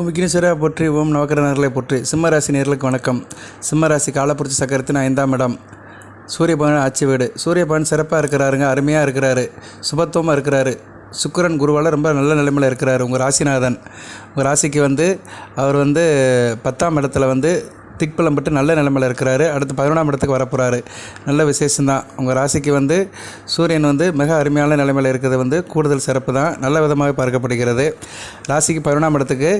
ஓம் விக்னேஸ்வரா போற்றி ஓம் நவக்கர நேர்களை போற்றி. சிம்மராசி நேர்களுக்கு வணக்கம். சிம்மராசி காலப்புரட்சி சக்கரத்தின் ஐந்தாம் இடம். சூரியபவன் ஆட்சி வீடு. சூரியபவன் சிறப்பாக இருக்கிறாருங்க அருமையாக இருக்கிறாரு சுபத்துவமாக இருக்கிறாரு. சுக்கரன் குருவால் ரொம்ப நல்ல நிலைமையில் இருக்கிறாரு உங்கள் ராசிநாதன். உங்கள் ராசிக்கு வந்து அவர் வந்து பத்தாம் இடத்துல வந்து திக்பலம் பட்டு நல்ல நிலைமையில் இருக்கிறாரு. அடுத்து பதினொன்றாம் இடத்துக்கு வரப்போகிறாரு நல்ல விசேஷம்தான். உங்கள் ராசிக்கு வந்து சூரியன் வந்து மிக அருமையான நிலைமையில் இருக்கிறது வந்து கூடுதல் சிறப்பு தான் நல்ல விதமாக பார்க்கப்படுகிறது. ராசிக்கு பதினொன்றாம் இடத்துக்கு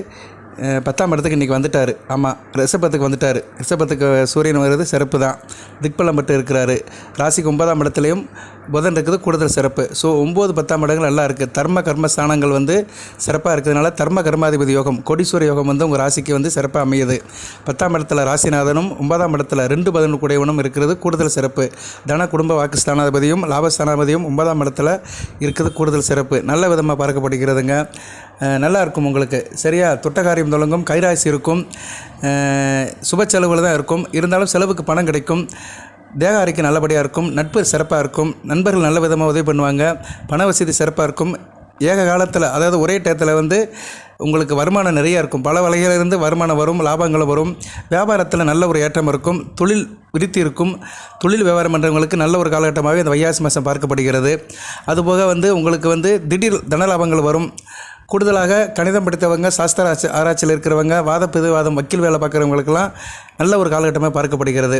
பத்தாம் இடத்துக்கு இன்றைக்கி வந்துட்டார். ஆமாம் ரிஷபத்துக்கு வந்துட்டார். ரிஷபத்துக்கு சூரியன் வருது சிறப்பு தான். திக்பலம் பட்டு இருக்கிறாரு. ராசிக்கு ஒன்பதாம் இடத்துலையும் புதன் இருக்குது கூடுதல் சிறப்பு. ஸோ ஒம்பது பத்தாம் இடங்கள் நல்லா இருக்குது தர்ம கர்ம ஸ்தானங்கள் வந்து சிறப்பாக இருக்கிறதுனால தர்ம கர்மாதிபதி யோகம் கோடீஸ்வர யோகம் வந்து உங்கள் ராசிக்கு வந்து சிறப்பாக அமையுது. பத்தாம் இடத்துல ராசிநாதனும் ஒன்பதாம் இடத்துல ரெண்டு பதினொன்று கூடையவனும் இருக்கிறது கூடுதல் சிறப்பு. தன குடும்ப வாக்கு ஸ்தானாதிபதியும் லாபஸ்தானாதிபதியும் ஒன்பதாம் இடத்துல இருக்குது கூடுதல் சிறப்பு. நல்ல விதமாக பார்க்கப்படுகிறதுங்க. நல்லா இருக்கும் உங்களுக்கு. சரியா? தொட்டகாரி காரியம் தொடங்கும் கைராசி இருக்கும் சுப செலவுகள் தான் இருக்கும். இருந்தாலும் செலவுக்கு பணம் கிடைக்கும். தேக அறிக்கை நல்லபடியாக இருக்கும். நட்பு சிறப்பாக இருக்கும். நண்பர்கள் நல்ல விதமாக உதவி பண்ணுவாங்க. பண வசதி சிறப்பாக இருக்கும். ஏக காலத்தில் அதாவது ஒரே டயத்தில் வந்து உங்களுக்கு வருமானம் நிறைய இருக்கும். பல வகையிலிருந்து வருமானம் வரும் லாபங்கள் வரும். வியாபாரத்தில் நல்ல ஒரு ஏற்றம் இருக்கும். தொழில் விருத்தி இருக்கும். தொழில் வியாபாரம் பண்ணுறவங்களுக்கு நல்ல ஒரு காலகட்டமாகவே இந்த வையாசி மாதம் பார்க்கப்படுகிறது. அதுபோக வந்து உங்களுக்கு வந்து திடீர் தன லாபங்கள் வரும். கூடுதலாக கணிதம் படித்தவங்க சாஸ்திர ஆராய்ச்சி ஆராய்ச்சியில் இருக்கிறவங்க வாத பிதுவாதம் வக்கீல் வேலை பார்க்குறவங்களுக்கெல்லாம் நல்ல ஒரு காலகட்டமாக பார்க்கப்படுகிறது.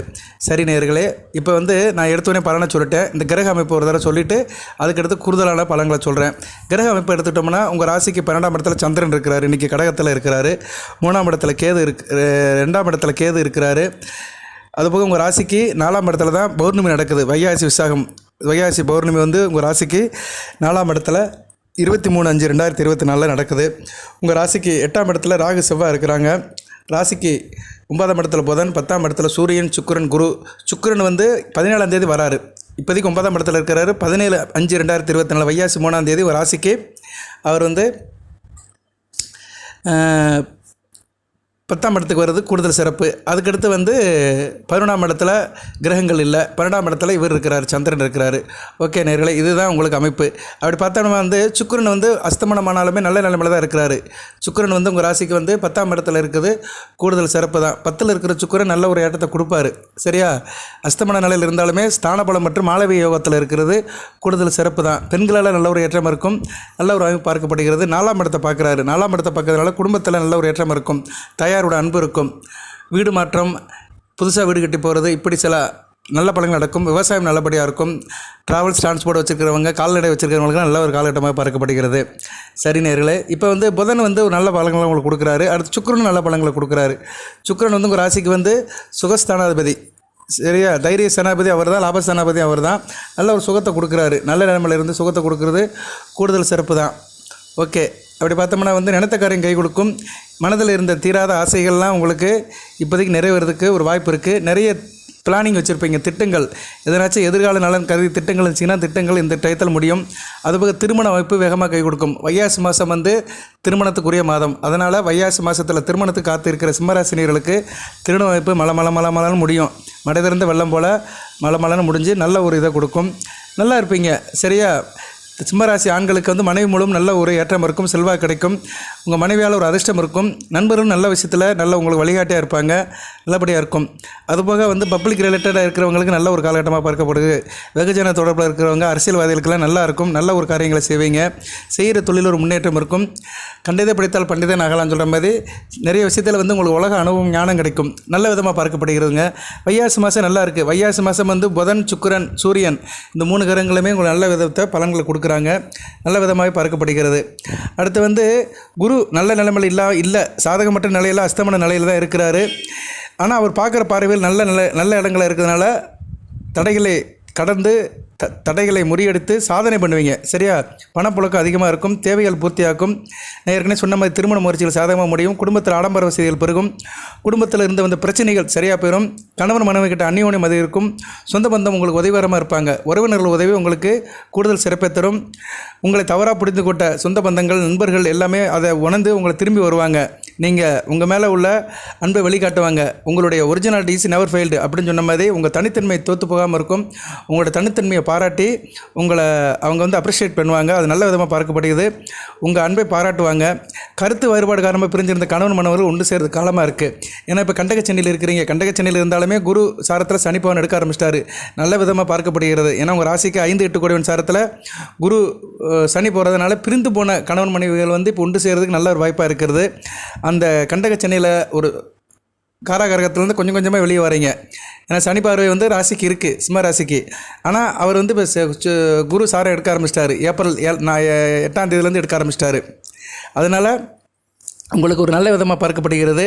சரி நேயர்களே இப்போ வந்து நான் எடுத்தோடனே பலனை சொல்லிட்டேன். இந்த கிரக அமைப்பு ஒரு தடவை சொல்லிவிட்டு அதுக்கடுத்து கூடுதலான பலன்களை சொல்கிறேன் கிரக அமைப்பு எடுத்துட்டோம்னா உங்கள் ராசிக்கு பன்னெண்டாம் இடத்துல சந்திரன் இருக்கிறார் இன்றைக்கி கடகத்தில் இருக்கிறாரு. மூணாம் இடத்துல கேது இருக்கு ரெண்டாம் இடத்துல கேது இருக்கிறாரு. அதுபோக உங்கள் ராசிக்கு நாலாம் இடத்துல தான் பௌர்ணமி நடக்குது. வைகாசி விசாகம் வைகாசி பௌர்ணமி வந்து உங்கள் ராசிக்கு நாலாம் இடத்துல இருபத்தி மூணு அஞ்சு ரெண்டாயிரத்தி இருபத்தி நாலில் நடக்குது. உங்கள் ராசிக்கு எட்டாம் இடத்துல ராகு செவ்வாய் இருக்கிறாங்க. ராசிக்கு ஒன்பதாம் இடத்துல புதன் பத்தாம் இடத்துல சூரியன் சுக்கரன் குரு. சுக்கிரன் வந்து பதினேழாம் தேதி வராரு. இப்போதைக்கு ஒன்பதாம் இடத்துல இருக்கிறாரு. பதினேழு அஞ்சு ரெண்டாயிரத்தி இருபத்தி நாலு வையாசி மூணாம் தேதி ஒரு ராசிக்கு. அவர் வந்து பத்தாம் இடத்துக்கு வர்றது கூடுதல் சிறப்பு. அதுக்கடுத்து வந்து பதினொன்றாம் இடத்துல கிரகங்கள் இல்லை. பன்னெண்டாம் இடத்துல இவர் இருக்கிறார் சந்திரன் இருக்கிறாரு. ஓகே நேர்களே இதுதான் உங்களுக்கு அமைப்பு. அப்படி பார்த்தோம்னா வந்து சுக்கிரன் வந்து அஸ்தமனமானாலுமே நல்ல நிலைமையில் தான் இருக்கிறாரு. சுக்கிரன் வந்து உங்கள் ராசிக்கு வந்து பத்தாம் இடத்துல இருக்குது கூடுதல் சிறப்பு தான். பத்தில் இருக்கிற சுக்கிரன் நல்ல ஒரு ஏற்றத்தை கொடுப்பாரு. சரியா? அஸ்தமன நிலையில் இருந்தாலுமே ஸ்தானபலம் மற்றும் மாளவிய யோகத்தில் இருக்கிறது கூடுதல் சிறப்பு தான். பெண்களால் நல்ல ஒரு ஏற்றம் இருக்கும். நல்ல ஒரு அமைப்பு பார்க்கப்படுகிறது. நாலாம் இடத்தை பார்க்குறாரு. நாலாம் இடத்தை பார்க்கறதுனால குடும்பத்தில் நல்ல ஒரு ஏற்றம் இருக்கும். தயார் தாயாரோட அன்பு இருக்கும். வீடு மாற்றம் புதுசாக வீடு கட்டி போகிறது இப்படி சில நல்ல பழங்கள் நடக்கும். விவசாயம் நல்லபடியாக இருக்கும். ட்ராவல்ஸ் டிரான்ஸ்போர்ட் வச்சுருக்கிறவங்க கால்நடை வச்சுருக்கிறவங்களுக்கு நல்ல ஒரு காலகட்டமாக பார்க்கப்படுகிறது. சரி நேர்களே இப்போ வந்து புதன் வந்து ஒரு நல்ல பழங்களை உங்களுக்கு கொடுக்குறாரு. அடுத்து சுக்கிரனும் நல்ல பழங்களை கொடுக்குறாரு. சுக்கரன் வந்து உங்கள் ராசிக்கு வந்து சுகஸ்தானாதிபதி. சரியா? தைரிய சேனாபதி அவர் தான் லாபஸ்தானாபதி அவர் தான் நல்ல ஒரு சுகத்தை கொடுக்குறாரு. நல்ல நிலைமையில இருந்து சுகத்தை கொடுக்குறது. கூடுதல் சிறப்பு தான். ஓகே. அப்படி பார்த்தோம்னா வந்து நினைத்த காரியம் கை கொடுக்கும். மனதில் இருந்த தீராத ஆசைகள்லாம் உங்களுக்கு இப்போதைக்கு நிறைவேறதுக்கு ஒரு வாய்ப்பு இருக்குது. நிறைய பிளானிங் வச்சுருப்பீங்க திட்டங்கள். எதனாச்சும் எதிர்கால நலன் கருதி திட்டங்கள் இருந்துச்சுன்னா திட்டங்கள் இந்த டயத்தில் முடியும். அதுபோக திருமண வாய்ப்பு வேகமாக கை கொடுக்கும். வையாசி மாதம் வந்து திருமணத்துக்குரிய மாதம். அதனால் வையாசி மாதத்தில் திருமணத்துக்கு காத்து இருக்கிற சிம்மராசினியர்களுக்கு திருமண வாய்ப்பு மலை மலை மலை மலைன்னு முடியும். மடை திறந்த வெள்ளம் போல் மலை மலைன்னு முடிஞ்சு நல்ல ஒரு இதை கொடுக்கும். நல்லா இருப்பீங்க. சரியா? சிம்மராசி ஆண்களுக்கு வந்து மனைவி மூலம் நல்ல ஒரு ஏற்றம் இருக்கும் செல்வாக்கு கிடைக்கும். உங்கள் மனைவியால் ஒரு அதிர்ஷ்டம் இருக்கும். நண்பரும் நல்ல விஷயத்தில் நல்ல உங்களுக்கு வழிகாட்டியாக இருப்பாங்க நல்லபடியாக இருக்கும். அதுபோக வந்து பப்ளிக் ரிலேட்டடாக இருக்கிறவங்களுக்கு நல்ல ஒரு காலகட்டமாக பார்க்கப்படுது. வெகுஜன தொடர்பில் இருக்கிறவங்க அரசியல்வாதிகளுக்கெல்லாம் நல்லா இருக்கும். நல்ல ஒரு காரியங்களை செய்வீங்க. செய்கிற தொழில் ஒரு முன்னேற்றம் இருக்கும். கண்டிதை படித்தால் பண்டிதன் ஆகலாம்னு சொல்கிற மாதிரி நிறைய விஷயத்தில் வந்து உங்களுக்கு உலக அனுபவம் ஞானம் கிடைக்கும். நல்ல விதமாக பார்க்கப்படுகிறதுங்க. வையாசி மாதம் நல்லா இருக்குது வையாசி மாதம் வந்து புதன் சுக்கிரன் சூரியன். இந்த மூணு கிரகங்களுமே உங்களுக்கு நல்ல விதத்தை பலன்களை கொடுக்குறாங்க நல்ல விதமாக பார்க்கப்படுகிறது. அடுத்து வந்து குரு நல்ல நிலைமையில் இல்லா இல்லை சாதகமற்ற நிலையில் அஸ்தமன நிலையில் தான் இருக்கிறாரு. ஆனால் அவர் பார்க்குற பார்வையில் நல்ல நல்ல நல்ல இடங்களில் இருக்கிறதுனால தடைகளை கடந்து த தடைகளை முறியடித்து சாதனை பண்ணுவீங்க. சரியா? பணப்புழக்கம் அதிகமாக இருக்கும் தேவைகள் பூர்த்தியாக்கும் நான் ஏற்கனவே சொன்ன மாதிரி திருமண முயற்சிகள் சாதகமாக முடியும் குடும்பத்தில் ஆடம்பர வசதிகள் பெருகும். குடும்பத்தில் இருந்த வந்த பிரச்சனைகள் சரியாக போயிடும் கணவன் மனைவி கிட்ட அந்நியோனியம் அது இருக்கும் சொந்த பந்தம் உங்களுக்கு உதவிகரமாக இருப்பாங்க. உறவினர்கள் உதவி உங்களுக்கு கூடுதல் சிறப்பை தரும். உங்களை தவறாக புரிந்து கொண்ட சொந்த பந்தங்கள் நண்பர்கள் எல்லாமே அதை உணர்ந்து உங்களை திரும்பி வருவாங்க. நீங்கள் உங்கள் மேலே உள்ள அன்பை வெளிக்காட்டுவாங்க. உங்களுடைய ஒரிஜினாலிட்டிஸ் நெவர் ஃபெயில்டு அப்படின்னு சொன்ன மாதிரி உங்கள் தனித்தன்மை தோற்று போகாமல் இருக்கும். உங்களோட தனித்தன்மையை பாராட்டி உங்களை அவங்க வந்து அப்ரிஷியேட் பண்ணுவாங்க. அது நல்ல விதமாக பார்க்கப்படுகிறது. உங்கள் அன்பை பாராட்டுவாங்க. கருத்து வேறுபாடு காரணமாக பிரிஞ்சிருந்த கணவன் மனவர்கள் ஒன்று சேர்றது காலமாக இருக்குது ஏன்னா இப்போ கண்டக சென்னையில் இருக்கிறீங்க. கண்டக சென்னையில் இருந்தாலுமே குரு சாரத்தில் சனிப்பவன் எடுக்க ஆரம்பிச்சிட்டாரு. நல்ல விதமாக பார்க்கப்படுகிறது. ஏன்னா உங்கள் ராசிக்கு ஐந்து எட்டு கோடிவன் சாரத்தில் குரு சனி போகிறதுனால பிரிந்து போன கணவன் மனைவிகள் வந்து இப்போ ஒன்று சேர்கிறதுக்கு நல்ல ஒரு வாய்ப்பாக இருக்கிறது. அந்த கண்டக சென்னையில் ஒரு காராகரகத்துலேருந்து கொஞ்சம் கொஞ்சமாக வெளியே வரீங்க. ஏன்னா சனி பார்வை வந்து ராசிக்கு இருக்குது சிம்ம ராசிக்கு. ஆனால் அவர் வந்து இப்போ சு- குரு சாரை எடுக்க ஆரம்பிச்சிட்டாரு. ஏப்ரல் ஏழ் நான் எட்டாம் தேதியிலேருந்து எடுக்க ஆரம்பிச்சிட்டாரு. அதனால் உங்களுக்கு ஒரு நல்ல விதமாக பார்க்கப்படுகிறது.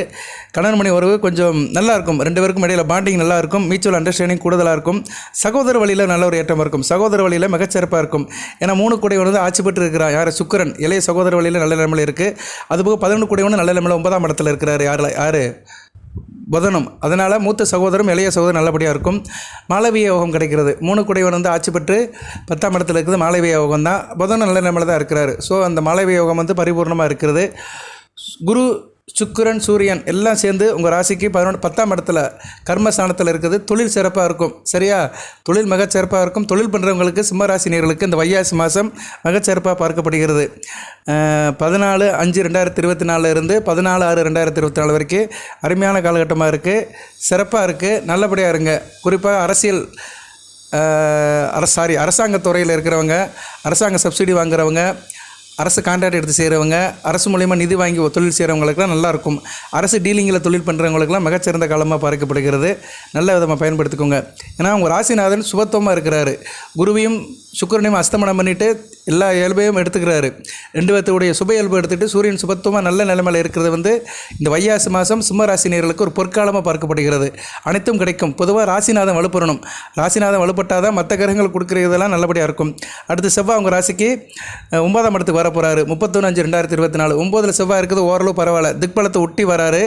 கணவன் மணி உறவு கொஞ்சம் நல்லா இருக்கும் ரெண்டு பேருக்கும் இடையில பாண்டிங் நல்லா இருக்கும் மியூச்சுவல் அண்டர்ஸ்டாண்டிங் கூடுதலாக இருக்கும். சகோதர வழியில் நல்ல ஒரு ஏற்றம் இருக்கும். சகோதர வழியில் மிகச்சிறப்பாக இருக்கும். ஏன்னா மூணு கூடை வந்து ஆட்சி பெற்று இருக்கிறார் யார்? சுக்கரன். இளைய சகோதர வழியில் நல்ல நிலைமையில் இருக்குது அதுபோக பதினொன்று கூடை ஒன்று நல்ல நிலைமையில் ஒன்பதாம் இடத்துல இருக்கிறார். யார்? யார்? புதனும். அதனால் மூத்த சகோதரம் இளைய சகோதரம் நல்லபடியாக இருக்கும். மாளவிய யோகம் கிடைக்கிறது. மூணு குடைவன் வந்து ஆட்சி பெற்று பத்தாம் இடத்துல இருக்குது மாளவிய யோகம் தான் புதனும் நல்ல நிலைமையில் தான் இருக்கிறாரு. ஸோ அந்த மாளவிய யோகம் வந்து பரிபூர்ணமாக இருக்கிறது. குரு சுக்கிரன் சூரியன் எல்லாம் சேர்ந்து உங்கள் ராசிக்கு பதினொன்று பத்தாம் இடத்துல கர்மஸ்தானத்தில் இருக்குது. தொழில் சிறப்பாக இருக்கும். சரியா? தொழில் மிகச்சிறப்பாக இருக்கும். தொழில் பண்ணுறவங்களுக்கு சிம்ம ராசினியர்களுக்கு இந்த வையாசி மாதம் மிகச்சிறப்பாக பார்க்கப்படுகிறது. பதினாலு அஞ்சு ரெண்டாயிரத்தி இருபத்தி நாலில் இருந்து பதினாலு ஆறு ரெண்டாயிரத்தி இருபத்தி நாலு வரைக்கும் அருமையான காலகட்டமாக இருக்குது சிறப்பாக இருக்குது நல்லபடியாக இருங்க. குறிப்பாக அரசியல் அரசு சாரி அரசாங்கத்துறையில் இருக்கிறவங்க அரசாங்க சப்சிடி வாங்குறவங்க அரசு கான்ட்ராக்ட் எடுத்து செய்கிறவங்க அரசு மூலயமா நிதி வாங்கி தொழில் செய்கிறவங்களுக்குலாம் நல்லாயிருக்கும். அரசு டீலிங்கில் தொழில் பண்ணுறவங்களுக்குலாம் மிகச்சிறந்த காலமாக பார்க்கப்படுகிறது. நல்ல விதமாக பயன்படுத்திக்கோங்க. ஏன்னா உங்கள் ராசிநாதன் சுபத்துவமாக இருக்கிறாரு. குருவையும் சுக்கரனையும் அஸ்தமனம் பண்ணிவிட்டு எல்லா இயல்பையும் எடுத்துக்கிறாரு. ரெண்டு பேர்த்துடைய சுப இயல்பு எடுத்துகிட்டு சூரியன் சுபத்துவமாக நல்ல நிலைமையில் இருக்கிறது வந்து இந்த வையாசி மாதம் சிம்மராசினியர்களுக்கு ஒரு பொற்காலமாக பார்க்கப்படுகிறது. அனைத்தும் கிடைக்கும். பொதுவாக ராசிநாதன் வலுப்பெறணும். ராசிநாதன் வலுப்பட்டால் தான் மற்ற கிரகங்கள் கொடுக்குறதெல்லாம் நல்லபடியாக இருக்கும். அடுத்து செவ்வாய் உங்கள் ராசிக்கு ஒன்பதாம் இடத்துக்கு வர போகிறாரு முப்பத்தொன்று அஞ்சு ரெண்டாயிரத்தி இருபத்தி நாலு. ஒம்போதில் செவ்வாய் இருக்குது. ஓரளவு பரவாயில்ல. திக்பலத்தை ஒட்டி வராரு.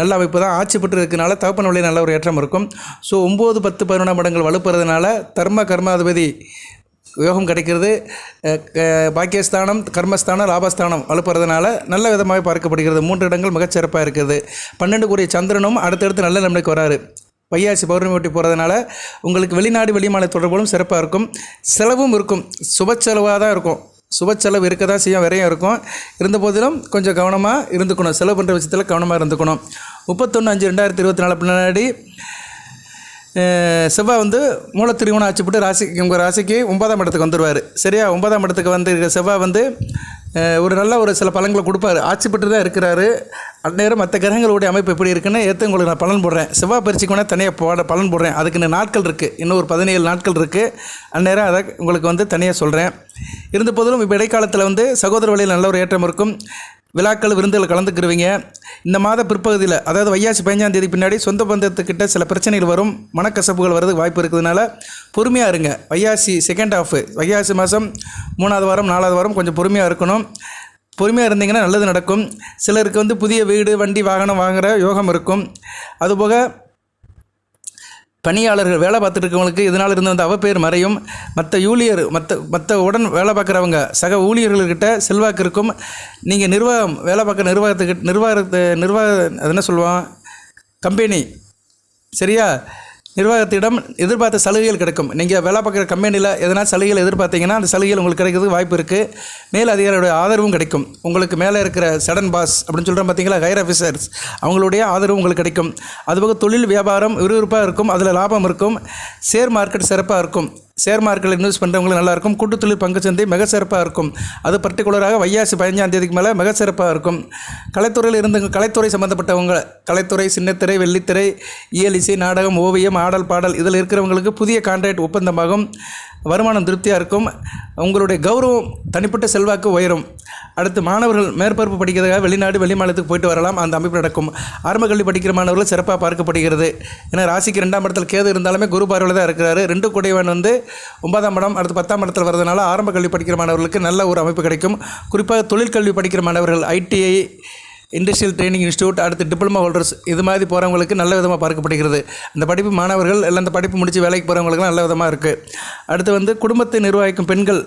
நல்ல அமைப்பு தான். ஆட்சி பெற்று இருக்கனால தகப்பன் வழியில் நல்ல ஒரு ஏற்றம் இருக்கும். ஸோ ஒம்பது பத்து பதினொன்றாம் இடங்கள் வலுப்புறதுனால தர்ம கர்மாதிபதி யோகம் கிடைக்கிறது. பாக்கியஸ்தானம் கர்மஸ்தானம் லாபஸ்தானம் வலுப்புறதுனால நல்ல விதமாக பார்க்கப்படுகிறது. மூன்று இடங்கள் மிகச்சிறப்பாக இருக்குது. பன்னெண்டு கூடிய சந்திரனும் அடுத்தடுத்து நல்ல நிலைமைக்கு வராரு. வையாசி பௌர்ணமி ஒட்டி போகிறதுனால உங்களுக்கு வெளிநாடு வெளிமாநில தொடர்புகளும் சிறப்பாக இருக்கும். செலவும் இருக்கும். சுப செலவாக தான் இருக்கும். சுப செலவு இருக்க தான் செய்யும் விரையும் இருக்கும். இருந்த போதிலும் கொஞ்சம் கவனமாக இருந்துக்கணும். செலவு பண்ணுற விஷயத்தில் கவனமாக இருந்துக்கணும். முப்பத்தொன்று அஞ்சு ரெண்டாயிரத்தி இருபத்தி நாலு பின்னாடி செவ்வாய் வந்து மூலத்திரிகோணம் ஆச்சுப்பட்டு ராசி உங்கள் ராசிக்கு ஒன்பதாம் இடத்துக்கு வந்துடுவார் சரியா? ஒன்பதாம் இடத்துக்கு வந்து இருக்கிற செவ்வாய் வந்து ஒரு நல்ல ஒரு சில பலன்களை கொடுப்பாரு. ஆட்சி பெற்று தான் இருக்கிறாரு. அந்நேரம் மற்ற கிரகங்களுடைய அமைப்பு எப்படி இருக்குன்னு ஏற்று உங்களுக்கு நான் பலன் போடுறேன். செவ்வாய் பரிசுக்கு வேணால் தனியாக போட பலன் போடுறேன். அதுக்கு இன்னும் நாட்கள் இருக்குது இன்னும் ஒரு பதினேழு நாட்கள் இருக்குது அந்நேரம் அதை உங்களுக்கு வந்து தனியாக சொல்கிறேன் இருந்த போதிலும் இப்போ இடைக்காலத்தில் வந்து சகோதர வழியில் நல்ல ஒரு ஏற்றம் இருக்கும். விழாக்கள் விருந்துகள் கலந்துக்கிருவீங்க. இந்த மாத பிற்பகுதியில் அதாவது வையாசி பதினஞ்சாம் தேதி பின்னாடி சொந்த பந்தத்துக்கிட்ட சில பிரச்சனைகள் வரும். மனக்கசப்புகள் வரதுக்கு வாய்ப்பு இருக்கிறதுனால பொறுமையாக இருங்க. வையாசி செகண்ட் ஹாஃபு வையாசி மாதம் மூணாவது வாரம் நாலாவது வாரம் கொஞ்சம் பொறுமையாக இருக்கணும். பொறுமையாக இருந்தீங்கன்னா நல்லது நடக்கும். சிலருக்கு வந்து புதிய வீடு வண்டி வாகனம் வாங்குகிற யோகம் இருக்கும். அதுபோக பணியாளர்கள் வேலை பார்த்துட்டு இருக்கவங்களுக்கு இதனால் இருந்து வந்த அவப்பேர் மறையும். மற்ற ஊழியர் மற்ற மற்ற உடன் வேலை பார்க்குறவங்க சக ஊழியர்கள்கிட்ட செல்வாக்கு இருக்கும் நீங்கள் நிர்வாகம் வேலை பார்க்குற நிர்வாகத்துக்கு நிர்வாகத்தை நிர்வாக அது என்ன சொல்லுவான்? கம்பெனி. சரியா? நிர்வாகத்திடம் எதிர்பார்த்த சலுகைகள் கிடைக்கும். நீங்கள் வேலை பார்க்குற கம்பெனியில் எதனா சலுகைகள் எதிர்பார்த்தீங்கன்னா அந்த சலுகைகள் உங்களுக்கு கிடைக்கிறதுக்கு வாய்ப்பு இருக்குது மேல் அதிகாரியோடைய ஆதரவும் கிடைக்கும். உங்களுக்கு மேலே இருக்கிற சடன் பாஸ் அப்படின்னு சொல்கிறோம் பார்த்தீங்களா ஹையர் ஆஃபீஸர்ஸ் அவங்களுடைய ஆதரவு உங்களுக்கு கிடைக்கும். அதுபோக தொழில் வியாபாரம் விறுவிறுப்பாக இருக்கும். அதில் லாபம் இருக்கும். ஷேர் மார்க்கெட் சிறப்பாக இருக்கும். ஷேர் மார்க்கெட்டில் இன்வெஸ்ட் பண்ணுறவங்களும் நல்லாயிருக்கும். கூட்டுத்தொழில் பங்கு சந்தை மிக சிறப்பாக இருக்கும். அது பர்டிகுலராக வையாசி பதினஞ்சாம் தேதிக்கு மேலே மிக சிறப்பாக இருக்கும். கலைத்துறையில் இருந்து கலைத்துறை சம்மந்தப்பட்டவங்க கலைத்துறை சின்னத்திரை வெள்ளித்திரை இயல் இசை நாடகம் ஓவியம் ஆடல் பாடல் இதில் இருக்கிறவங்களுக்கு புதிய கான்ட்ராக்ட் ஒப்பந்தமாகும். வருமானம் திருப்தியாக இருக்கும். உங்களுடைய கௌரவம் தனிப்பட்ட செல்வாக்கு உயரும். அடுத்து மாணவர்கள் மேற்பரப்பு படிக்கிறதுக்காக வெளிநாடு வெளிமாநிலத்துக்கு போயிட்டு வரலாம். அந்த அமைப்பு நடக்கும். ஆரம்ப கல்வி படிக்கிற மாணவர்கள் சிறப்பாக பார்க்கப்படுகிறது. ஏன்னா ராசிக்கு ரெண்டாம் இடத்துல கேது இருந்தாலுமே குரு பார்வையில் தான் இருக்கிறாரு. ரெண்டு குடைவன் வந்து ஒன்பதாம் இடம் அடுத்து பத்தாம் இடத்துல வரதுனால ஆரம்ப கல்வி படிக்கிற மாணவர்களுக்கு நல்ல ஒரு அமைப்பு கிடைக்கும். குறிப்பாக தொழிற்கல்வி படிக்கிற மாணவர்கள் ஐடிஐ இண்டஸ்ட்ரியல் ட்ரைனிங் இன்ஸ்டியூட் அடுத்து டிப்ளமா ஹோல்டர்ஸ் இது மாதிரி போகிறவங்களுக்கு நல்ல விதமாக பார்க்கப்படுகிறது. அந்த படிப்பு மாணவர்கள் எல்லாம் அந்த படிப்பு முடித்து வேலைக்கு போகிறவங்களுக்குலாம் நல்ல விதமாக இருக்குது அடுத்து வந்து குடும்பத்தை நிர்வகிக்கும் பெண்கள்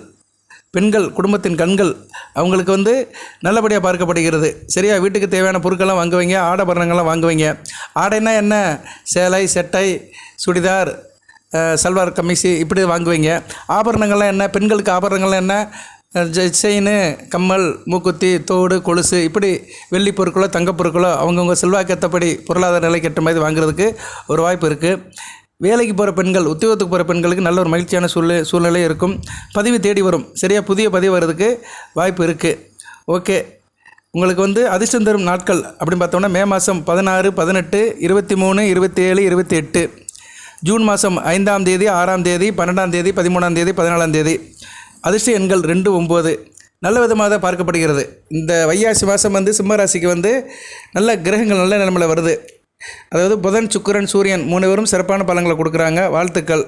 பெண்கள் குடும்பத்தின் கண்கள் அவங்களுக்கு வந்து நல்லபடியாக பார்க்கப்படுகிறது. சரியா? வீட்டுக்கு தேவையான பொருட்கள்லாம் வாங்குவீங்க ஆடபரணங்கள்லாம் வாங்குவீங்க. ஆடைனா என்ன? சேலை சட்டை சுடிதார் சல்வார் கமிசி இப்படி வாங்குவீங்க. ஆபரணங்கள்லாம் என்ன? பெண்களுக்கு ஆபரணங்கள்லாம் என்ன? செயின் கம்மல் மூக்குத்தி தோடு கொலுசு இப்படி வெள்ளி பொருட்களோ தங்கப் பொருட்களோ அவங்கவுங்க செல்வாக்கேற்றபடி பொருளாதார நிலை ஏற்ற மாதிரி வாங்குறதுக்கு ஒரு வாய்ப்பு இருக்குது வேலைக்கு போகிற பெண்கள் உத்தியோகத்துக்கு போகிற பெண்களுக்கு நல்ல ஒரு மகிழ்ச்சியான சூழ்நிலை சூழ்நிலை இருக்கும். பதிவு தேடி வரும். சரியாக புதிய பதிவு வர்றதுக்கு வாய்ப்பு இருக்குது ஓகே. உங்களுக்கு வந்து அதிர்ஷ்டம் தரும் நாட்கள் அப்படின்னு பார்த்தோம்னா மே மாதம் பதினாறு பதினெட்டு இருபத்தி மூணு இருபத்தி ஏழு இருபத்தி எட்டு ஜூன் மாதம் ஐந்தாம் தேதி ஆறாம் தேதி பன்னெண்டாம் தேதி பதிமூணாம் தேதி பதினாலாம் தேதி. அதிர்ஷ்ட எண்கள் ரெண்டு ஒம்பது. நல்ல விதமாக தான் பார்க்கப்படுகிறது. இந்த வையாசி மாதம் வந்து சிம்ம ராசிக்கு வந்து நல்ல கிரகங்கள் நல்ல நிலைமையில் வருது. அதாவது புதன் சுக்கிரன் சூரியன் மூணு பேரும் சிறப்பான பலங்களை கொடுக்குறாங்க. வாழ்த்துக்கள்.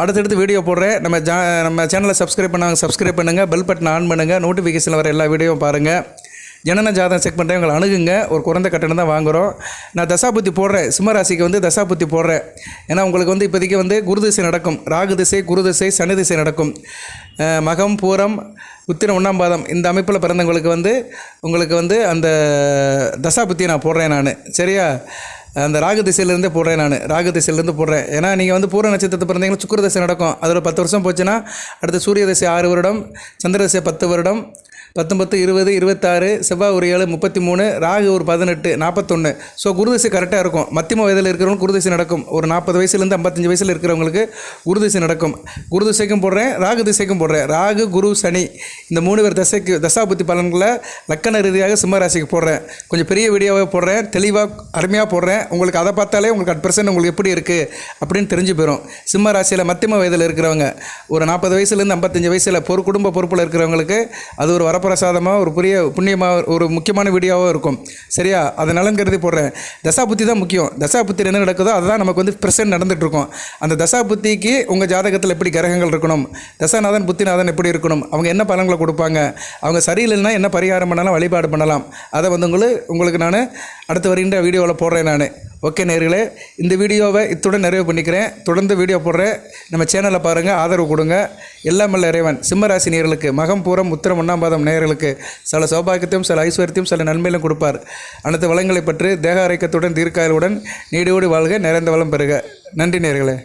அடுத்தடுத்து வீடியோ போடுறேன். நம்ம ஜா நம்ம சேனலை சப்ஸ்கிரைப் பண்ணாங்க சப்ஸ்கிரைப் பண்ணுங்கள் பெல் பட்டன் ஆன் பண்ணுங்கள் நோட்டிஃபிகேஷனில் வர எல்லா வீடியோவும் பாருங்கள் ஜனன ஜாதகம் செக் பண்ணுறேன் உங்களை அணுகுங்க. ஒரு குறைந்த கட்டணம் தான் வாங்குகிறோம் நான் தசாபுத்தி போடுறேன். சிம்மராசிக்கு வந்து தசாபுத்தி போடுறேன். ஏன்னா உங்களுக்கு வந்து இப்போதைக்கு வந்து குரு திசை நடக்கும். ராகு திசை குரு திசை சனி திசை நடக்கும். மகம் பூரம் உத்திரம் ஒன்றாம் பாதம். இந்த அமைப்பில் பிறந்தவங்களுக்கு வந்து உங்களுக்கு வந்து அந்த தசாபுத்தியை நான் போடுறேன் நான். சரியா? அந்த ராகு திசையிலேருந்தே போடுறேன் நான். ராகு திசையிலேருந்து போடுறேன். ஏன்னா நீங்கள் வந்து பூர நட்சத்திரத்தை பிறந்தீங்கன்னா சுக்கர திசை நடக்கும். அதில் பத்து வருஷம் போச்சுன்னா அடுத்து சூரிய திசை ஆறு வருடம் சந்திர திசை பத்து வருடம் பத்தொம்பத்து இருபது இருபத்தாறு செவ்வாய் ஒரு ஏழு முப்பத்தி மூணு ராகு ஒரு பதினெட்டு நாற்பத்தொன்று ஸோ குருதிசை கரெக்டாக இருக்கும். மத்தியம வயதில் இருக்கிறவங்க குருதிசை நடக்கும். ஒரு நாற்பது வயசுலேருந்து ஐம்பத்தஞ்சு வயசில் இருக்கிறவங்களுக்கு குருதிசை நடக்கும். குரு திசைக்கும் போடுறேன் ராகு திசைக்கும் போடுறேன். ராகு குரு சனி இந்த மூணு பேர் தசைக்கு தசாபுத்தி பலன்களை லக்கண ரீதியாக சிம்மராசிக்கு போடுறேன். கொஞ்சம் பெரிய வீடியோவாக போடுறேன் தெளிவாக அருமையாக போடுறேன். உங்களுக்கு அதை பார்த்தாலே உங்களுக்கு அட் பர்சன்ட் உங்களுக்கு எப்படி இருக்குது அப்படின்னு தெரிஞ்சு போயிடும் சிம்ம ராசியில் மத்தியம வயதில் இருக்கிறவங்க ஒரு நாற்பது வயசுலேருந்து ஐம்பத்தஞ்சு வயசில் பொறு குடும்ப பொறுப்பில் இருக்கிறவங்களுக்கு அது ஒரு வர வரப்பிரசாதமாக ஒரு புரிய புண்ணியமாக ஒரு முக்கியமான வீடியோவாக இருக்கும். சரியா? அதை நலன் கருதி போடுறேன். தசாபுத்தி தான் முக்கியம். தசாபுத்தி என்ன நடக்குதோ அதுதான் நமக்கு வந்து ப்ரெசென்ட் நடந்துகிட்ருக்கோம் அந்த அந்த தசாபுத்திக்கு உங்கள் ஜாதகத்தில் எப்படி கிரகங்கள் இருக்கணும்? தசாநாதன் புத்திநாதன் எப்படி இருக்கணும்? அவங்க என்ன பலன்களை கொடுப்பாங்க? அவங்க சரியில்லைன்னா என்ன பரிகாரம் பண்ணலாம் வழிபாடு பண்ணலாம்? அதை வந்து உங்களுக்கு உங்களுக்கு நான் அடுத்து வருகின்ற வீடியோவில் போடுறேன் நான். ஓகே நேர்களே இந்த வீடியோவை இத்துடன் நிறைவு பண்ணிக்கிறேன். தொடர்ந்து வீடியோ போடுறேன் நம்ம சேனலை பாருங்கள் ஆதரவு கொடுங்க. எல்லாம் வல்ல இறைவன். சிம்மராசி நேர்களுக்கு மகம் பூரம் உத்திரம் ஒன்றாம் நேர்களுக்கு நேயர்களுக்கு சில சௌபாகியத்தையும் சில ஐஸ்வர்யத்தையும் சில நன்மையிலும் கொடுப்பார். அனைத்து வளங்களை பற்றி தேக ஆரோக்கியத்துடன் தீர்க்காயலுடன் நீடியோடு வாழ்க நிறைந்த வளம் பெறுக. நன்றி நேர்களே.